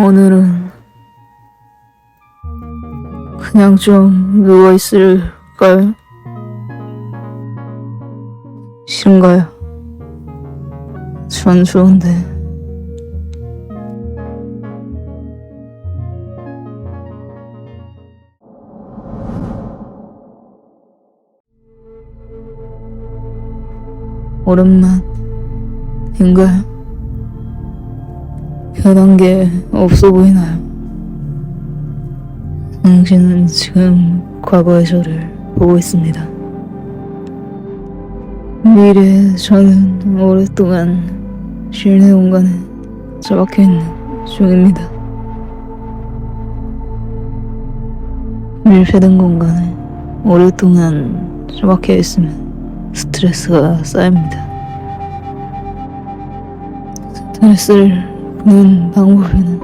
오늘은 그냥 좀 누워 있을까요? 싫은가요? 전 좋은데. 오랜만인가요? 변한 게 없어 보이나요? 당신은 지금 과거의 저를 보고 있습니다. 미래의 저는 오랫동안 실내 공간에 처박혀 있는 중입니다. 밀폐된 공간에 오랫동안 처박혀 있으면 스트레스가 쌓입니다. 스트레스를 푸 는 방법에는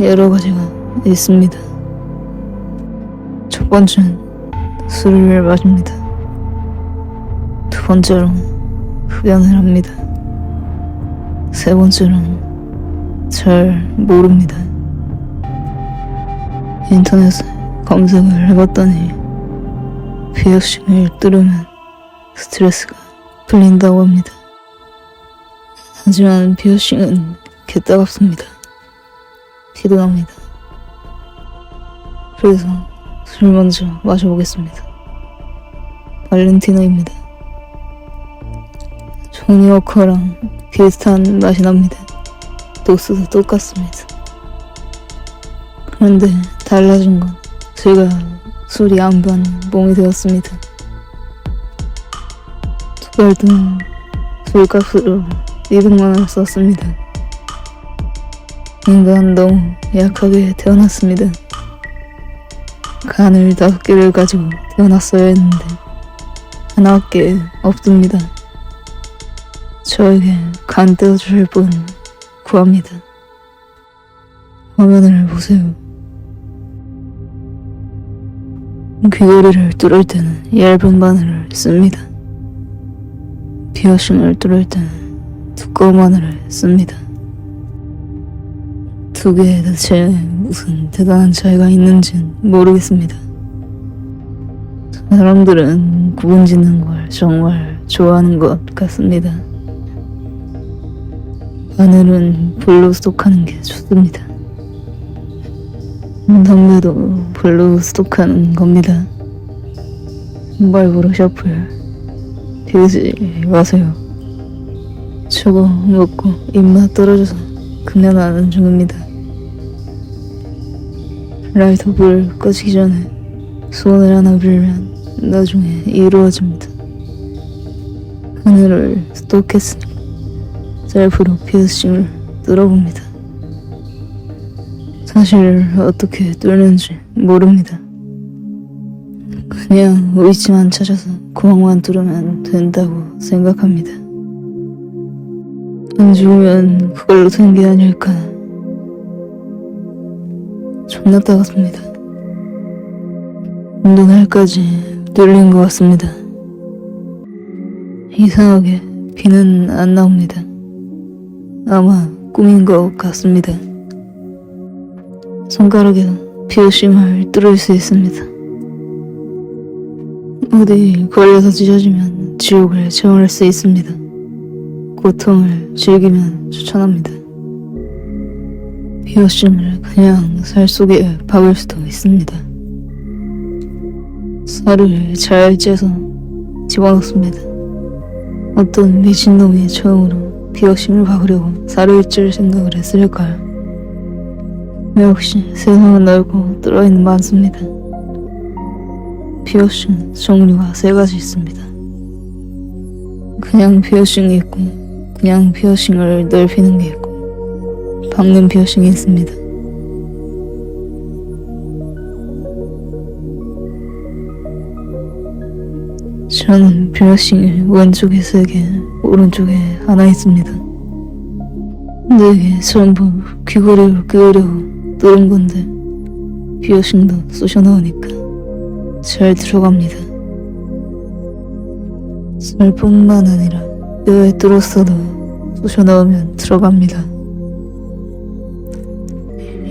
여러 가지가 있습니다. 첫 번째는 술을 마십니다. 두 번째로는 흡연을 합니다. 세 번째로는 잘 모릅니다. 인터넷에 검색을 해봤더니 피어싱을 뚫으면 스트레스가 풀린다고 합니다. 하지만 피어싱은 개 따갑습니다. 피도 납니다. 그래서 술 먼저 마셔보겠습니다. 발렌티노입니다. 조니 워커랑 비슷한 맛이 납니다. 도수도 똑같습니다. 그런데 달라진 건 제가 술이 안 받는 몸이 되었습니다. 두발도 술값으로 200만 원을 썼습니다. 인간 너무 약하게 태어났습니다. 간을 다섯 개를 가지고 태어났어야 했는데 하나밖에 없습니다. 저에게 간 떼어주실 분 구합니다. 화면을 보세요. 귀걸이를 뚫을 때는 얇은 바늘을 씁니다. 피어싱을 뚫을 때는 두꺼운 바늘을 씁니다. 두 개에 대체 무슨 대단한 차이가 있는지는 모르겠습니다. 사람들은 구분 짓는 걸 정말 좋아하는 것 같습니다. 바늘은 불로 스톡하는 게 좋습니다. 담배도 불로 스톡하는 겁니다. 말보로 셔플 비우지 마세요. 저거 먹고 입맛 떨어져서 금연하는 중입니다. 라이터 불 꺼지기 전에 소원을 하나 빌면 나중에 이루어집니다. 하늘을 스톡했으니 셀프로 피어싱을 뚫어봅니다. 사실 어떻게 뚫는지 모릅니다. 그냥 위치만 찾아서 구멍만 뚫으면 된다고 생각합니다. 안 죽으면 그걸로 된 게 아닐까. 존나 따갑습니다. 눈알까지 뚫린 것 같습니다. 이상하게 비는 안 나옵니다. 아마 꿈인 것 같습니다. 손가락에도 피어싱을 뚫을 수 있습니다. 어디 걸려서 찢어지면 지옥을 체험할 수 있습니다. 고통을 즐기면 추천합니다. 피어싱을 그냥 살 속에 박을 수도 있습니다. 살을 잘 째서 집어넣습니다. 어떤 미친놈이 처음으로 피어싱을 박으려고 살을 찔 생각을 했을까요? 역시 세상은 넓고 뚫어있는 많습니다. 피어싱 종류가 세 가지 있습니다. 그냥 피어싱이 있고, 그냥 피어싱을 넓히는 게 있고, 박는 피어싱이 있습니다. 저는 피어싱이 왼쪽에 세 개, 오른쪽에 하나 있습니다. 네개 전부 귀걸이로 끼우려고 뚫은 건데, 피어싱도 쑤셔 넣으니까 잘 들어갑니다. 살뿐만 아니라 뼈에 뚫었어도 쑤셔 넣으면 들어갑니다.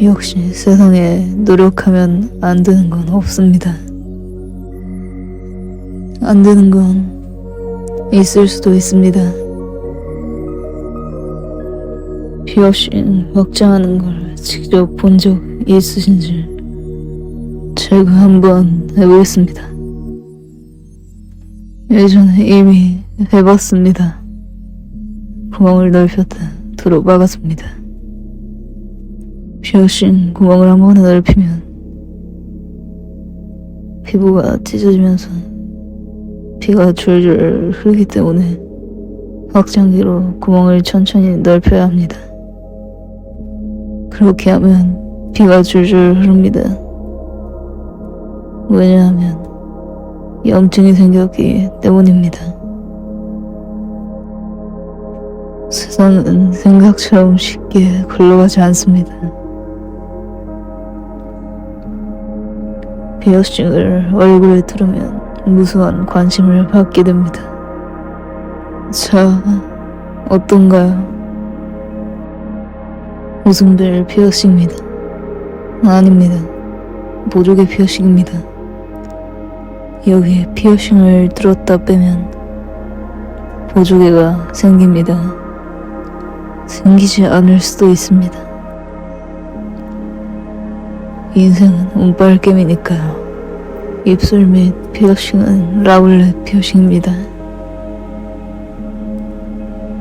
역시 세상에 노력하면 안 되는 건 없습니다. 안 되는 건 있을 수도 있습니다. 피어싱 확장하는 걸 직접 본 적 있으신지 제가 한번 해보겠습니다. 예전에 이미 해봤습니다. 구멍을 넓혔다 도로 막았습니다. 피어싱 구멍을 한 번에 넓히면 피부가 찢어지면서 피가 줄줄 흐르기 때문에 확장기로 구멍을 천천히 넓혀야 합니다. 그렇게 하면 피가 줄줄 흐릅니다. 왜냐하면 염증이 생겼기 때문입니다. 세상은 생각처럼 쉽게 굴러가지 않습니다. 피어싱을 얼굴에 두르면 무수한 관심을 받게 됩니다. 자, 어떤가요? 웃음벨 피어싱입니다. 아닙니다. 보조개 피어싱입니다. 여기에 피어싱을 뚫었다 빼면 보조개가 생깁니다. 생기지 않을 수도 있습니다. 인생은 운빨 게임이니까요. 입술 및 피어싱은 라울렛 피어싱입니다.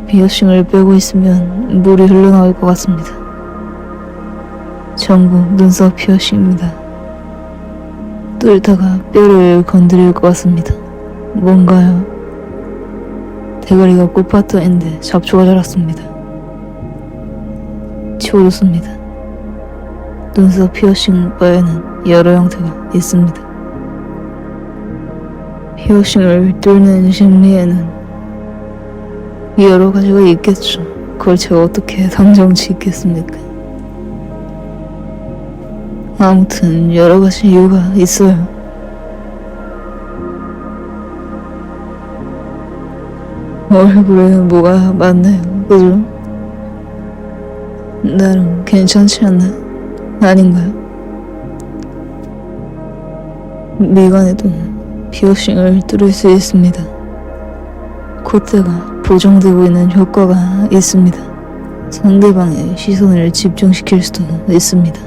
피어싱을 빼고 있으면 물이 흘러나올 것 같습니다. 전부 눈썹 피어싱입니다. 뚫다가 뼈를 건드릴 것 같습니다. 뭔가요? 대가리가 꽃밭도인데 잡초가 자랐습니다. 치워줬습니다. 눈썹 피어싱 바에는 여러 형태가 있습니다. 피어싱을 뚫는 심리에는 여러 가지가 있겠죠. 그걸 제가 어떻게 당장 짓겠습니까? 아무튼 여러 가지 이유가 있어요. 얼굴에 뭐가 많나요? 그죠? 나름 괜찮지 않나? 아닌가요? 미간에도 피어싱을 뚫을 수 있습니다. 콧대가 보정되고 있는 효과가 있습니다. 상대방의 시선을 집중시킬 수도 있습니다.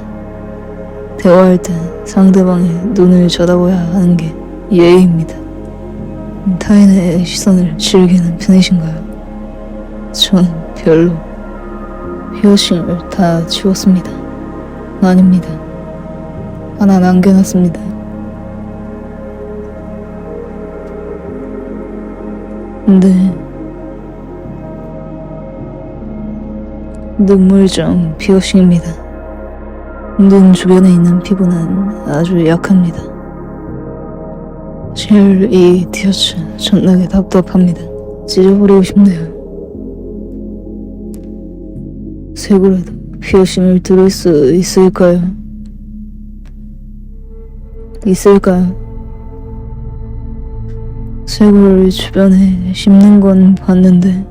대화할 때 상대방의 눈을 쳐다봐야 하는 게 예의입니다. 타인의 시선을 즐기는 편이신가요? 전 별로. 피어싱을 다 치웠습니다. 아닙니다. 하나 남겨놨습니다. 네. 눈물점 피어싱입니다. 눈 주변에 있는 피부는 아주 약합니다. 젤이 티셔츠 존나게 답답합니다. 찢어버리고 싶네요. 쇄골에도 피어싱을 들을 수 있을까요? 있을까요? 쇄골 주변에 씹는 건 봤는데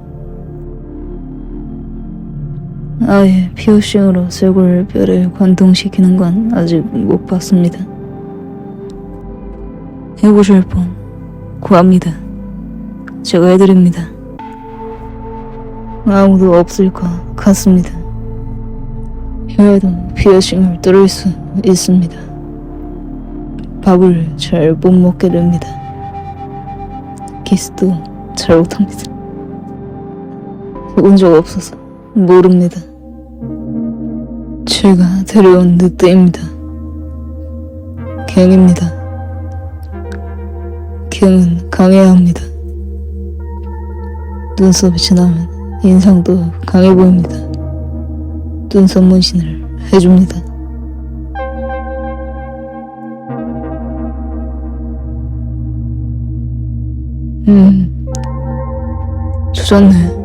아예 피어싱으로 쇄골 뼈를 관통시키는 건 아직 못 봤습니다. 해보실 분 구합니다. 제가 해드립니다. 아무도 없을 것 같습니다. 혀에도 피어싱을 뚫을 수 있습니다. 밥을 잘 못 먹게 됩니다. 키스도 잘 못합니다. 해본 적 없어서 모릅니다. 제가 데려온 늑대입니다. 갱입니다. 갱은 강해야 합니다. 눈썹이 지나면 인상도 강해 보입니다. 눈썹 문신을 해줍니다. 음, 조졌네.